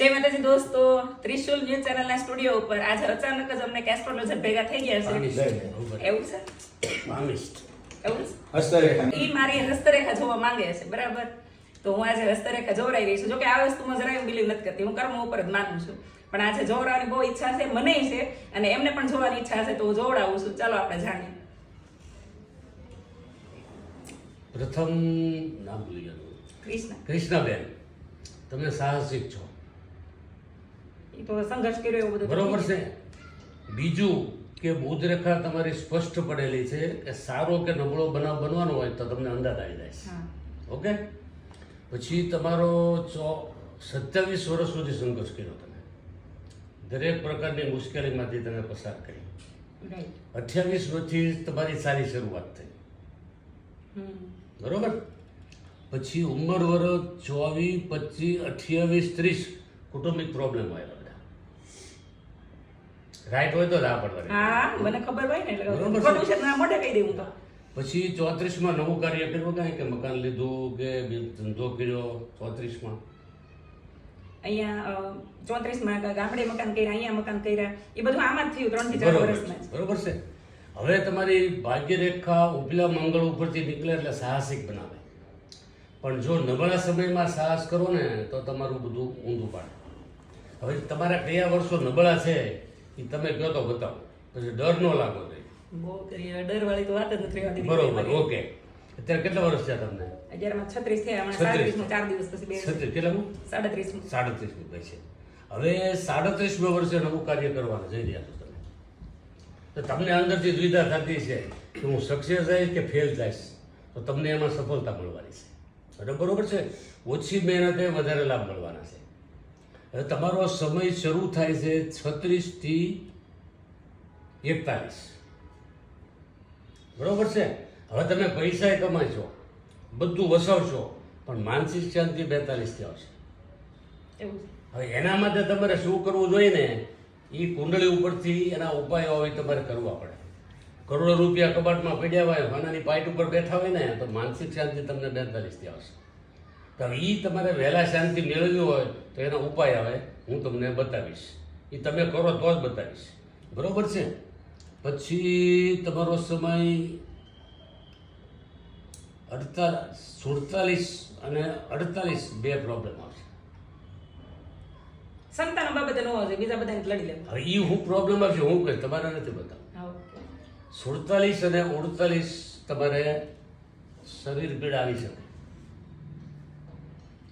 જય માતાજી દોસ્તો ત્રિશુલ ન્યૂઝ ચેનલના સ્ટુડિયો ઉપર આજે અચાનક જ અમને કેસ્ટ્રોલોજર ભેગા થઈ ગયા છે. એવું છે? એવું છે? હસ્તરેખા. ઈ મારી હસ્તરેખા જોવા માંગે છે બરાબર? તો હું આજે હસ્તરેખા જોવરાઈ રહી છું. જો કે આ વસ્તુમાં જરાય બિલીવ નથી કરતી. હું કર્મ ઉપર જ માનું છું. પણ આજે જોવડાવવાની બહુ ઈચ્છા છે મને છે અને એમને પણ જોવાની ઈચ્છા છે તો હું જોવડાવું છું. ચાલો આપણે જાણીએ. પ્રથમ નામ કૃષ્ણ. કૃષ્ણાબેન. તમે સાહસિક છો. ઈ તો સંઘર્ષ કર્યો એવું બધું બરોબર છે. બીજું કે બુધ રેખા તમારી સ્પષ્ટ પડેલી છે કે સારો કે નબળો બનાવ બનવાનો હોય તો તમને અંદાજ આવી જાય ઓકે? પછી તમારો ચો સત્યાવીસ વર્ષ સુધી સંઘર્ષ કર્યો તમે. દરેક પ્રકારની મુશ્કેલીમાંથી તમે પસાર કરી. અઠ્યાવીસ વર્ષથી તમારી સારી શરૂઆત થઈ. બરોબર? પછી ઉંમર વર્ષ ચોવીસ પચીસ અઠ્યાવીસ ત્રીસ કુટુંબિક પ્રોબ્લેમ બધા રાઈટ હોય તો જ આ હા મને ખબર હોય ને એટલે ખોટું છે ના મોઢે કહી દેવું તો. પછી ચોત્રીસમાં નવું કાર્ય કર્યું કાંઈ કે મકાન લીધું કે ધંધો કર્યો ચોત્રીસમાં? અહીંયા ચોત્રીસમાં ગામડે મકાન કર્યા અહીંયા મકાન કર્યા એ બધું આમાં જ થયું ત્રણથી ચાર વર્ષમાં બરોબર છે. હવે તમારી ભાગ્યરેખા ઉપલા મંગળ ઉપરથી નીકળે એટલે સાહસિક બનાવે. પણ જો નબળા સમયમાં સાહસ કરો ને તો તમારું બધું ઊંધું પાડે. હવે તમારા કયા વર્ષો નબળા છે એ તમે કહો તો બતાવો. પછી ડર ન લાગો જોઈએ ડર વાળી તો વાત જ નથી બરોબર ઓકે. અત્યારે કેટલા વર્ષ થયા તમને? અગિયારમાં છત્રીસ થયા હમણાં ચાર દિવસ પછી બે છત્રીસ કેટલામું? સાડત્રીસમાં. સાડત્રીસમું કહે છે. હવે સાડત્રીસમાં વર્ષે નવું કાર્ય કરવાનું જઈ રહ્યા છો તમે. તો તમને અંદરથી દ્વિધા થતી છે કે હું સક્સેસ થઈશ કે ફેલ થઈશ તો તમને એમાં સફળતા મળવાની છે. બરોબર છે? ઓછી મહેનતે વધારે લાભ મળવાના છે. તમારો સમય શરૂ થાય છે છત્રીસથી એકતાલીસ. બરાબર છે? હવે તમે પૈસા કમાશો બધું વસાવશો પણ માનસિક શાંતિ બેતાલીસથી આવશે. હવે એના માટે તમારે શું કરવું જોઈએ ને? એ કુંડળી ઉપરથી એના ઉપાયો હોય તમારે કરવા પડે. કરોડો રૂપિયા કબાટમાં પડ્યા હોય વાનાની પાઇટ ઉપર બેઠા હોય ને તો માનસિક શાંતિ તમને બેતાલીસથી આવશે. તો એ તમારે વહેલા શાંતિ મેળવવી હોય તો એનો ઉપાય આવે હું તમને બતાવીશ. એ તમે કરો તો જ બતાવીશ. બરોબર છે? પછી તમારો સમય અડતાલીસ સુડતાલીસ અને અડતાલીસ બે પ્રોબ્લેમ આવશે. સંતાન બાબતે નો આવશે બીજા બધાને લડી લેવું. હવે એ હું પ્રોબ્લેમ આવશે હું કહે તમારે નથી બતાવું સુડતાલીસ અને ઉડતાલીસ તમારે શરીર પીડા આવી શકે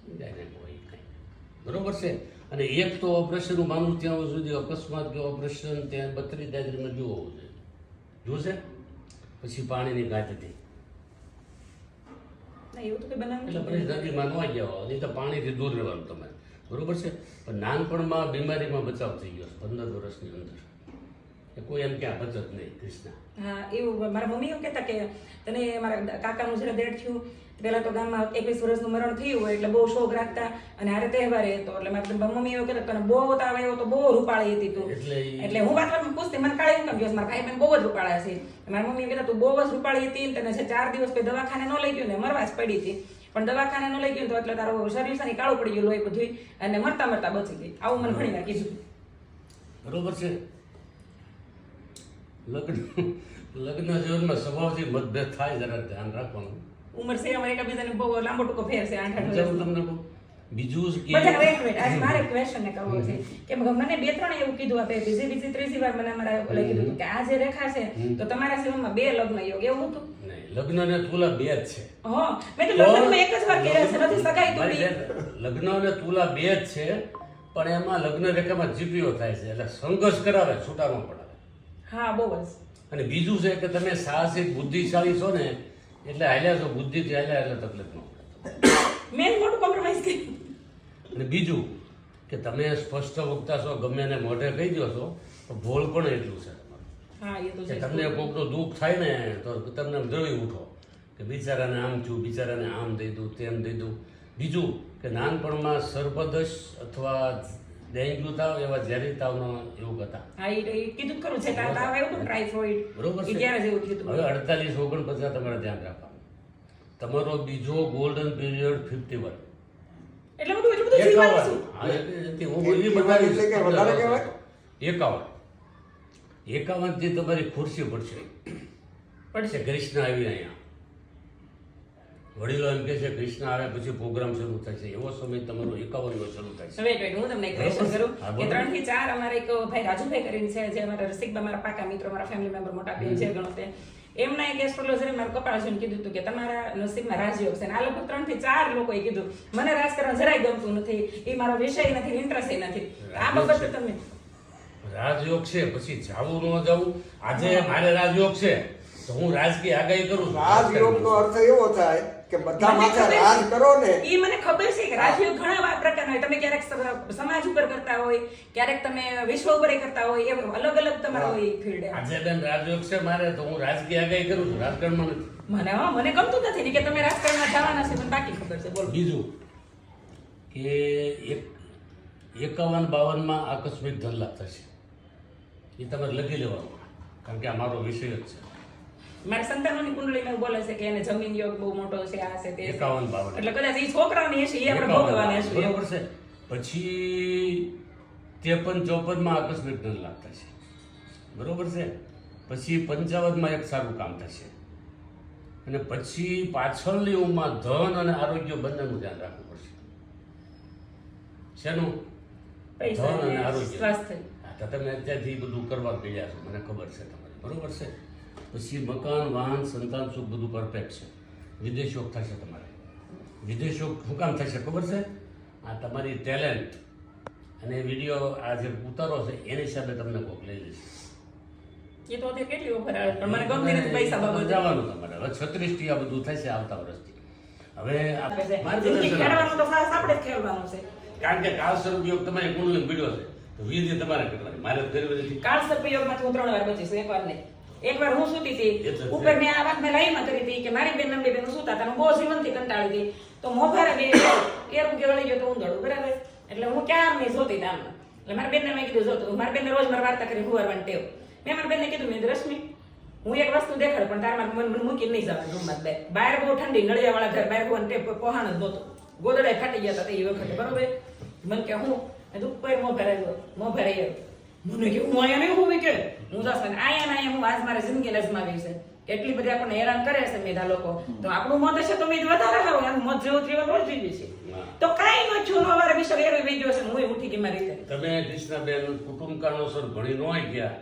બીજાને હોય કંઈ. બરોબર છે? અને એક તો ઓપરેશન હું માનું ત્યાં સુધી અકસ્માત કે ઓપરેશન ત્યાં બત્રીસ દાદરીમાં જુઓ હોવું જોઈએ. જોશે? પછી પાણીની ગાંઠથી ના, એવું તો કંઈ બનાવ્યું એટલે પછી નદીમાં ન જાઓ નહીં તો પાણીથી દૂર રહેવાનું તમારે બરોબર છે? પણ નાનપણમાં બીમારીમાં બચાવ થઈ ગયો પંદર વર્ષની અંદર. એ કોઈ એમ ક્યાં બચત નહીં કૃષ્ણ. હા એવું મારા મમ્મી એવું કહેતા કે તને મારા કાકાનું જ્યારે દેડ થયું પહેલા તો ગામમાં એકવીસ વર્ષનું મરણ થયું હોય એટલે બહુ શોખ રાખતા અને હારે તહેવાર હતો. એટલે મારા મમ્મી એવું કહેતા તને બહુ તાવ આવ્યો તો બહુ રૂપાળી હતી તું. એટલે હું વાત વાતમાં પૂછતી મને કાળી કેમ કહ્યું મારા ભાઈ બહેન બહુ જ રૂપાળા છે. મારા મમ્મી કહેતા તું બહુ જ રૂપાળી હતી તને છે ચાર દિવસ પછી દવાખાને ન લઈ ગયું ને મરવા જ પડી હતી. પણ દવાખાને ન લઈ ગયું તો એટલે તારું શરીર સાની કાળું પડી ગયું લોહી બધું અને મરતા મરતા બચી ગઈ. આવું મને ઘણી નાખી કીધું. બરોબર છે. લગ્ન લગ્ન જીવનમાં સ્વભાવથી મતભેદ થાય જરા ધ્યાન રાખવાનું. ઉંમર છે અમારે એકબીજાને બહુ લાંબો ટૂંકો ફેર છે આઠ આઠ વર્ષ તમને બીજું કે બધા વેટ વેટ આજ મારે ક્વેશ્ચન ને કરવો છે. કે મને બે ત્રણ એવું કીધું આપે બીજી બીજી ત્રીજી વાર મને મારા ઓલે કીધું કે આ જે રેખા છે તો તમારા સિવાયમાં બે લગ્ન યોગ એવું હતું લગ્ન ને તુલા બે જ છે. હા મેં તો લગ્નમાં એક જ વાર કર્યા છે નથી સગાઈ તૂટી. લગ્ન ને તુલા બે જ છે પણ એમાં લગ્ન રેખામાં જીપીઓ થાય છે એટલે સંઘર્ષ કરાવે છૂટામાં પડાવે. હા બહુ જ. અને બીજું છે કે તમે સાહસિક બુદ્ધિશાળી છો ને એટલે હાલ્યા છો બુદ્ધિથી હાલ્યા એટલે તકલીફ ન મેં મોટું કોમ્પ્રોમાઇઝ કર્યું. અને બીજું કે તમે સ્પષ્ટ વક્તા છો ગમે એને મોઢે કહી દો છો તો ભોળ પણ એટલું છે હા એ તો કે છે. તમને કોકનું દુઃખ થાય ને તો તમને દ્રવી ઉઠો કે બિચારાને આમ થયું બિચારાને આમ દઈ દઉં તેમ દઈ દઉં. બીજું કે નાનપણમાં સર્પદશ અથવા ડેન્ગ્યુ તાવ એવા ઝેરી તાવનો એવું હતા હા એ કીધું કરું છે કે આ તાવ આવ્યો ટ્રાઇફોઇડ બરોબર. છે. ત્યારે જેવું કીધું હવે અડતાલીસ ઓગણપચાસ તમારે ધ્યાન રાખવાનું. તમારો બીજો ગોલ્ડન પીરિયડ ફિફ્ટી વન એટલે બધું એટલું બધું જીવવાનું એકાવન. એકાવનથી તમારી ખુરશી પડશે. પડશે. કૃષ્ણ આવી અહીંયા. વડીલો એમ કે છે કૃષ્ણ આવે પછી પ્રોગ્રામ શરૂ થશે એવો સમય તમારો એકાવન નો શરૂ થાય છે. વેટ વેટ હું તમને ક્વેશ્ચન કરું. કે ત્રણથી ચાર અમારે એક ભાઈ રાજુભાઈ કરીને છે જે અમારા રસિકબા મારા પાકા મિત્રો મારા ફેમિલી મેમ્બર મોટા ભાઈ છે ઘણો તે એમના એક એસ્ટ્રોલોજરે મારું કપાળ છે કીધું હતું કે તમારા નસીબમાં રાજયોગ છે. આ લોકો ત્રણથી ચાર લોકોએ કીધું મને રાજકારણ જરાય ગમતું નથી. એ મારો વિષય નથી ઇન્ટરેસ્ટ નથી. આ બાબતે તમે રાજયોગ છે પછી જાવું ન જવું. આજે મારે રાજયોગ છે. તો હું રાજકીય આગાહી કરું છું. રાજયોગ નો અર્થ એવો થાય કે બધા માથે રાજ કરો ને. એ મને ખબર છે કે રાજયોગ ઘણા પ્રકારના હોય. તમે ક્યારેક સમાજ ઉપર કરતા હોય ક્યારેક તમે વિશ્વ ઉપર કરતા હોય એમ અલગ અલગ તમારો હોય ફિલ્ડ આજે બેન રાજયોગ છે મારે તો હું રાજકીય આગાહી કરું છું. રાજકારણમાં નથી. મને હા મને ગમતું નથી ને કે તમે રાજકારણમાં જવાના છે મને બાકી ખબર છે. બોલો. બીજું કે એક એકાવન બાવનમાં આકસ્મિક ધનલાભ થશે એ તમારે લખી લેવાનું. કારણ કે આ મારો વિષય જ છે. મારા સંતાનોની કુંડળીમાં એવું બોલે છે કે એને જમીન યોગ બહુ મોટો છે આ છે તે છે. એટલે. કદાચ એ છોકરાની હશે એ આપણે ભોગવવાની હશે. બરોબર છે. પછી ત્રેપન ચોપનમાં આકસ્મિક ધન ધનલાભ થશે. બરોબર છે? પછી પંચાવનમાં એક સારું કામ થશે. અને પછી પાછળની ઉંમરમાં ધન અને આરોગ્ય બંનેનું ધ્યાન રાખવું પડશે. શેનું? ધન અને આરોગ્ય. સ્વાસ્થ્ય. તમે અત્યારથી બધું કરવા ગયા છો મને ખબર છે તમારે. બરોબર છે? પછી મકાન વાહન સંતાન સુખ બધું પરફેક્ટ છે. વિદેશોક થશે તમારે. વિદેશોક શું કામ થશે ખબર છે? આ તમારી ટેલેન્ટ અને વીડિયો આ જે ઉતારો છે એની હિસાબે તમને કોક લઈ લેશે એ તો કેટલી ઓફર મને પૈસા બાબતે. જવાનું તમારે. હવે છત્રીસ ટી આ બધું થશે આવતા વર્ષથી. હવે કારણ કે કાળ ઉપયોગ યોગ તમારી કુંડલી વીડિયો છે. તો વિધિ તમારે કરવાની મારે તો કરવી નથી. કાળ સર્પયોગમાંથી હું ત્રણ વાર બચીશ એક વાર નહીં. એક વાર હું સૂતી હતી. ઉપર મેં આ વાત મેં લાઈમાં કરી હતી કે મારી બેન નમડી બેન સૂતા હતા બહુ જીવનથી કંટાળી હતી તો મોભારે બે એર ઉગે વળી ગયો તો ઊંધળું બરાબર? એટલે હું ક્યાં નહીં જોતી હતી આમ? એટલે મારા બેનને મેં કીધું જોતું મારા બેનને રોજ મારે વાર્તા કરી હુવારવાની ટેવ. મેં મારી બેનને કીધું મેં રશ્મિ હું એક વસ્તુ દેખાડ પણ તારે મારે મને મૂકીને નહીં જવાનું રૂમમાં બે. બહાર બહુ ઠંડી નળિયા વાળા ઘર બહાર બહુ ટેપ પહોંણ જ નહોતું. ગોદડા ફાટી ગયા હતા એ વખતે બરોબર? મને કે હું ઉપર મો મોં ભરાય મોં ભરાય મને કે હું અહીંયા નહીં હોવી કે હું જાસ અહીંયા ને અહીંયા હું આજ મારી જિંદગી લજમાવી છે. એટલી બધી આપણને હેરાન કરે છે મેધા લોકો. તો આપણું મત હશે તો મેં વધારે સારું એનું મત જેવું રોજ જીવી છે. તો કાંઈ ન છું નો વારે વિશ્વ એરો વહી ગયો છે હું ઉઠી ગઈ મારી રીતે. તમે કૃષ્ણાબેન કુટુંબ કારણોસર ભણી ન ગયા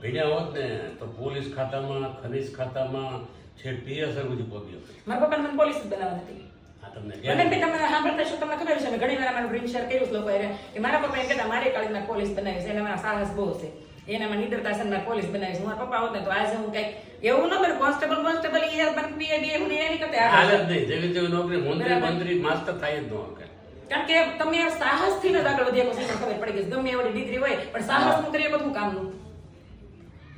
ભણ્યા હોત ને તો પોલીસ ખાતામાં ખનીજ ખાતામાં છે પીએસઆર સુધી પહોંચ્યો મારા પપ્પાને મને પોલીસ જ બનાવવા નથી. આ તમને મને. બી તમે સાંભળતા છો તમને ખબર છે મેં ઘણી વાર મારું ડ્રીમ શેર કર્યું લોકો એને કે મારા પપ્પા એમ કહેતા મારે કાળીમાં પોલીસ બનાવી છે મારા સાહસ બહુ છે. એનામાં નિડરતા છે ને પોલીસ બનાવી છે. મારા પપ્પા હોત ને તો આજે હું કંઈક એવું ન કરું કોન્સ્ટેબલ કોન્સ્ટેબલ એ બન પીએ બી હું એની કરતા હાલત નહીં. જેવી જેવી નોકરી મંત્રી મંત્રી માસ્ટર થાય જ ન શકે કારણ કે તમે સાહસથી જ આગળ વધી શકો ખબર પડી ગઈ. ગમે એવડી ડિગ્રી હોય પણ સાહસનું કરીએ બધું કામનું?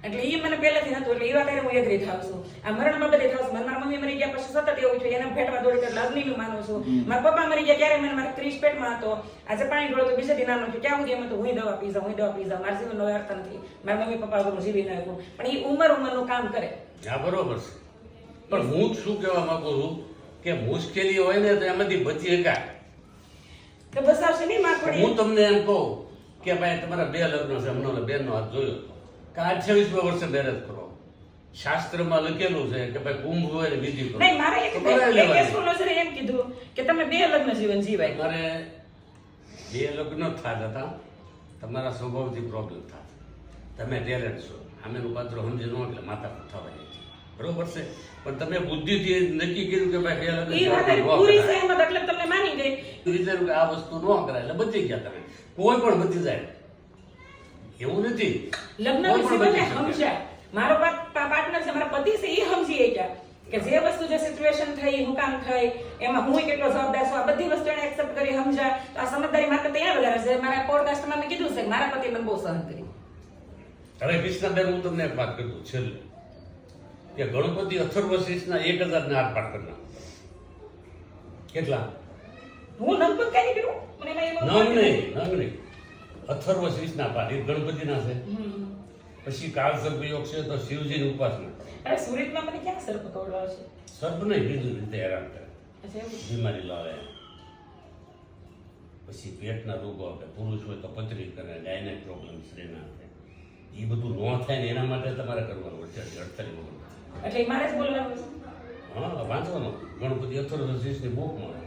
એટલે એ મને પહેલેથી નતું એટલે એ વાત હું એગ્રી થાવ છું. આ મરણ બાબતે થાવ છું મારા મમ્મી મરી ગયા પછી સતત એવું છે એને ભેટવા દોડી એટલે અગ્નિનું માનું છું. મારા પપ્પા મરી ગયા ત્યારે મને મારા ત્રીસ પેટમાં હતો. આજે પાણી ઢોળો તો બીજા દિન નાનો છું ક્યાં સુધી એમ હતું? હું દવા પી જાઉં હું દવા પી જાઉં. મારા જીવનનો અર્થ નથી. મારા મમ્મી પપ્પા હું જીવી નાખું પણ એ ઉંમર ઉંમરનું કામ કરે. હા બરોબર છે. પણ હું શું કહેવા માંગુ છું કે મુશ્કેલી હોય ને તો એમાંથી બચી શકાય. તો બસ આવશે નહીં હું તમને એમ કહું કે ભાઈ તમારા બે લગ્ન છે હમણાં બેનનો હાથ જોયો કે અઠ્યાવીસમાં વર્ષે મેરેજ કરો. શાસ્ત્રમાં લખેલું છે કે ભાઈ કુંભ હોય ને વિધિ કરો નહીં મારે એક. એસ્ટ્રોલોજરે એમ કીધું કે તમે બે લગ્ન જીવન જીવાય. મારે બે લગ્ન થાત હતા. તમારા સ્વભાવથી પ્રોબ્લેમ થાત. તમે ટેલેન્ટ છો. આમેનું પાત્ર સમજી નો એટલે માતા થવાય બરોબર છે? પણ તમે બુદ્ધિથી નક્કી કર્યું કે ભાઈ બે લગ્ન એ વાત પૂરી સહેમત એટલે તમને માની ગઈ. વિચાર્યું કે આ વસ્તુ ન કરાય એટલે બચી ગયા તમે. કોઈ પણ બચી જાય. એવું નથી. લગ્ન વિશે બંને સમજ્યા મારો પાર્ટનર છે મારા પતિ છે એ સમજી ગયા કે જે વસ્તુ જે સિચ્યુએશન થઈ હું કામ થઈ એમાં હું કેટલો જવાબદાર છું આ બધી વસ્તુ એને એક્સેપ્ટ કરી સમજ્યા તો આ સમજદારી મારા ત્યાં વધારે છે. મારા પોડકાસ્ટમાં મેં કીધું છે મારા પતિ મને બહુ સહન કરી. અરે કૃષ્ણબેન હું તમને એક વાત કરું છેલ્લે. કે ગણપતિ અથર્વ શીર્ષના એક હજાર ને આઠ કરના કેટલા? હું લગભગ કઈ નહીં કર્યું મને એમાં નહીં નંગ નહીં. અથર્વ શીર્ષના પાઠ. એ ગણપતિના છે. પછી કાળ સર્પ યોગ છે તો શિવજીની ઉપાસના. અરે સુરતમાં મને ક્યાં સર્પ કવડાવે છે? સર્પ નહીં બીજું રીતે હેરાન કરે. બીમારી લાવે. પછી પેટના રોગો આપે. પુરુષ હોય તો પથરી કરે ગાયને પ્રોબ્લેમ સ્ત્રીના થાય. એ બધું ન થાય ને એના માટે તમારે કરવાનું અડતાલીસ વગર એટલે મારે જ બોલવાનું હા વાંચવાનો. ગણપતિ અથર્વશીષની બહુ મળે